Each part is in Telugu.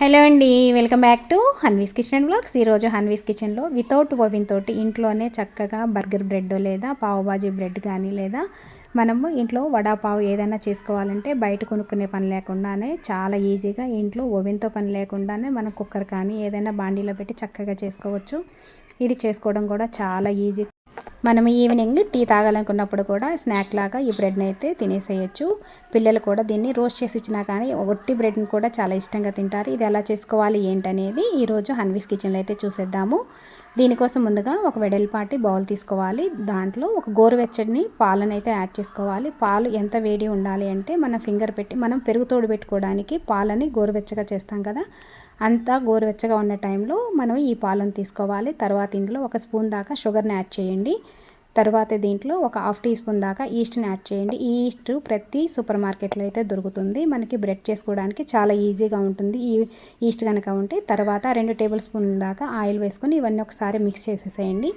హలో అండి welcome back to Hanvi's kitchen and vlogs ఈరోజు హన్వీస్ కిచెన్లో వితౌట్ ఓవెన్ తోటి ఇంట్లోనే చక్కగా బర్గర్ బ్రెడ్ లేదా పావుబాజీ బ్రెడ్ కానీ లేదా మనము ఇంట్లో వడాపావు ఏదైనా చేసుకోవాలంటే బయట కొనుక్కునే పని లేకుండానే చాలా ఈజీగా ఇంట్లో ఓవెన్తో పని లేకుండానే మనం కుక్కర్ కానీ ఏదైనా బాండీలో పెట్టి చక్కగా చేసుకోవచ్చు. ఇది చేసుకోవడం కూడా చాలా ఈజీ మనం ఈవినింగ్ టీ తాగాలనుకున్నప్పుడు కూడా స్నాక్ లాగా ఈ బ్రెడ్ని అయితే తినేసేయచ్చు. పిల్లలు కూడా దీన్ని రోస్ట్ చేసి ఇచ్చినా కానీ ఒట్టి బ్రెడ్ని కూడా చాలా ఇష్టంగా తింటారు. ఇది ఎలా చేసుకోవాలి ఏంటనేది ఈరోజు హన్వీస్ కిచెన్లో అయితే చూసేద్దాము. దీనికోసం ముందుగా ఒక వెడల్పాటి బౌల్ తీసుకోవాలి. దాంట్లో ఒక గోరువెచ్చడిని పాలను అయితే యాడ్ చేసుకోవాలి. పాలు ఎంత వేడి ఉండాలి అంటే మన ఫింగర్ పెట్టి మనం పెరుగు తోడు పెట్టుకోవడానికి పాలని గోరువెచ్చగా చేస్తాం కదా. అంతా గోరువెచ్చగా ఉన్న టైంలో మనం ఈ పాలను తీసుకోవాలి. తర్వాత ఇందులో ఒక స్పూన్ దాకా షుగర్ని యాడ్ చేయండి. తర్వాత దీంట్లో ఒక హాఫ్ టీ స్పూన్ దాకా ఈస్ట్ని యాడ్ చేయండి. ఈ ఈస్ట్ ప్రతి సూపర్ మార్కెట్లో అయితే దొరుకుతుంది. మనకి బ్రెడ్ చేసుకోవడానికి చాలా ఈజీగా ఉంటుంది. ఈ ఈస్ట్ కనుక ఉంటే తర్వాత రెండు టేబుల్ స్పూన్ దాకా ఆయిల్ వేసుకొని ఇవన్నీ ఒకసారి మిక్స్ చేసేసేయండి.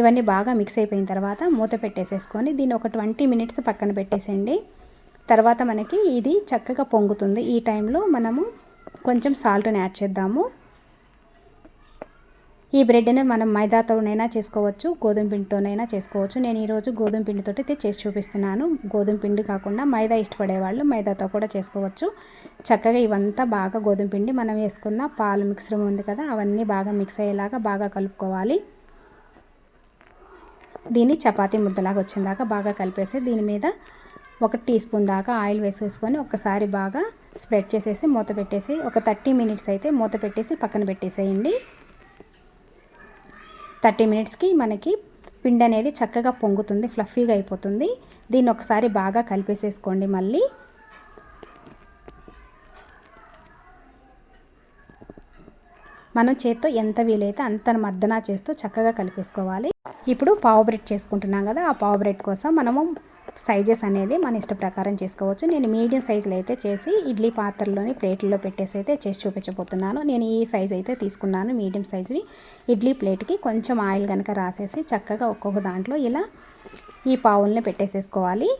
ఇవన్నీ బాగా మిక్స్ అయిపోయిన తర్వాత మూత పెట్టేసేసుకొని దీన్ని ఒక ట్వంటీ మినిట్స్ పక్కన పెట్టేసేయండి. తర్వాత మనకి ఇది చక్కగా పొంగుతుంది. ఈ టైంలో మనము కొంచెం సాల్ట్ని యాడ్ చేద్దాము. ఈ బ్రెడ్ని మనం మైదాతోనైనా చేసుకోవచ్చు గోధుమ పిండితోనైనా చేసుకోవచ్చు. నేను ఈరోజు గోధుమ పిండితో అయితే చేసి చూపిస్తున్నాను. గోధుమ పిండి కాకుండా మైదా ఇష్టపడే వాళ్ళు మైదాతో కూడా చేసుకోవచ్చు. చక్కగా ఇవంతా బాగా గోధుమ పిండి మనం వేసుకున్న పాలు మిక్సర్ ఉంది కదా అవన్నీ బాగా మిక్స్ అయ్యేలాగా బాగా కలుపుకోవాలి. దీన్ని చపాతీ ముద్దలాగా వచ్చిందాకా బాగా కలిపేసి దీని మీద ఒక టీ స్పూన్ దాకా ఆయిల్ వేసేసుకొని ఒకసారి బాగా స్ప్రెడ్ చేసేసి మూత పెట్టేసి ఒక థర్టీ మినిట్స్ అయితే మూత పెట్టేసి పక్కన పెట్టేసేయండి. థర్టీ మినిట్స్కి మనకి పిండి అనేది చక్కగా పొంగుతుంది ఫ్లఫీగా అయిపోతుంది. దీన్ని ఒకసారి బాగా కలిపేసేసుకోండి మళ్ళీ. మనం చేత్తో ఎంత వీలైతే అంత మర్దనా చేస్తూ చక్కగా కలిపేసుకోవాలి. ఇప్పుడు పావు బ్రెడ్ చేసుకుంటున్నాం కదా ఆ పావు బ్రెడ్ కోసం మనము సైజెస్ అనేది మన ఇష్ట ప్రకారం చేసుకోవచ్చు. నేను మీడియం సైజులో అయితే చేసి ఇడ్లీ పాత్రలోని ప్లేట్లో పెట్టేసి అయితే చేసి చూపించబోతున్నాను. నేను ఈ సైజ్ అయితే తీసుకున్నాను మీడియం సైజుని. ఇడ్లీ ప్లేట్కి కొంచెం ఆయిల్ కనుక రాసేసి చక్కగా ఒక్కొక్క దాంట్లో ఇలా ఈ పావుల్ని పెట్టేసేసుకోవాలి.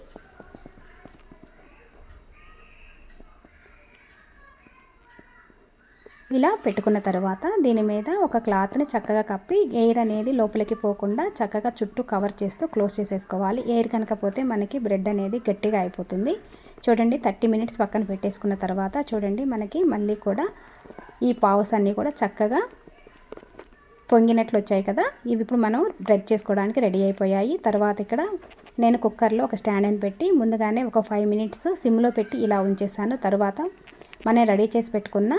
ఇలా పెట్టుకున్న తర్వాత దీని మీద ఒక క్లాత్ని చక్కగా కప్పి ఎయిర్ అనేది లోపలికి పోకుండా చక్కగా చుట్టూ కవర్ చేస్తూ క్లోజ్ చేసేసుకోవాలి. ఎయిర్ కనుక పోతే మనకి బ్రెడ్ అనేది గట్టిగా అయిపోతుంది. చూడండి థర్టీ మినిట్స్ పక్కన పెట్టేసుకున్న తర్వాత చూడండి మనకి మళ్ళీ కూడా ఈ పావుస్ అన్నీ కూడా చక్కగా పొంగినట్లు వచ్చాయి కదా. ఇవి ఇప్పుడు మనం బ్రెడ్ చేసుకోవడానికి రెడీ అయిపోయాయి. తర్వాత ఇక్కడ నేను కుక్కర్లో ఒక స్టాండ్ అని పెట్టి ముందుగానే ఒక ఫైవ్ మినిట్స్ సిమ్లో పెట్టి ఇలా ఉంచేసాను. తర్వాత మనం రెడీ చేసి పెట్టుకున్న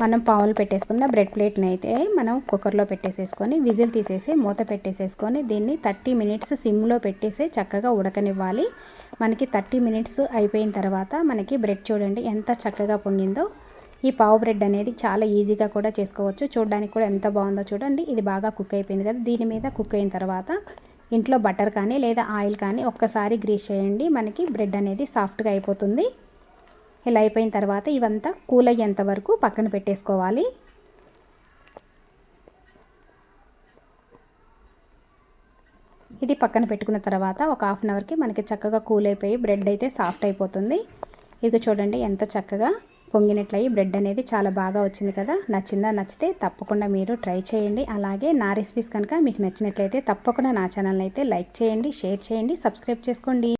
మనం పావులు పెట్టేసుకున్న బ్రెడ్ ప్లేట్ని అయితే మనం కుక్కర్లో పెట్టేసేసుకొని విజిల్ తీసేసి మూత పెట్టేసేసుకొని దీన్ని థర్టీ మినిట్స్ సిమ్లో పెట్టేసి చక్కగా ఉడకనివ్వాలి. మనకి థర్టీ మినిట్స్ అయిపోయిన తర్వాత మనకి బ్రెడ్ చూడండి ఎంత చక్కగా పొంగిందో. ఈ పావు బ్రెడ్ అనేది చాలా ఈజీగా కూడా చేసుకోవచ్చు. చూడడానికి కూడా ఎంత బాగుందో చూడండి. ఇది బాగా కుక్ అయిపోయింది కదా. దీని మీద కుక్ అయిన తర్వాత ఇంట్లో బటర్ కానీ లేదా ఆయిల్ కానీ ఒక్కసారి గ్రీస్ చేయండి. మనకి బ్రెడ్ అనేది సాఫ్ట్గా అయిపోతుంది. ఇలా అయిపోయిన తర్వాత ఇవంతా కూల్ అయ్యేంత వరకు పక్కన పెట్టేసుకోవాలి. ఇది పక్కన పెట్టుకున్న తర్వాత ఒక హాఫ్ అన్ అవర్కి మనకి చక్కగా కూల్ అయిపోయి బ్రెడ్ అయితే సాఫ్ట్ అయిపోతుంది. ఇది చూడండి ఎంత చక్కగా పొంగినట్లయి బ్రెడ్ అనేది చాలా బాగా వచ్చింది కదా. నచ్చిందా నచ్చితే తప్పకుండా మీరు ట్రై చేయండి. అలాగే నా రెసిపీస్ కనుక మీకు నచ్చినట్లయితే తప్పకుండా నా ఛానల్ అయితే లైక్ చేయండి షేర్ చేయండి సబ్స్క్రైబ్ చేసుకోండి.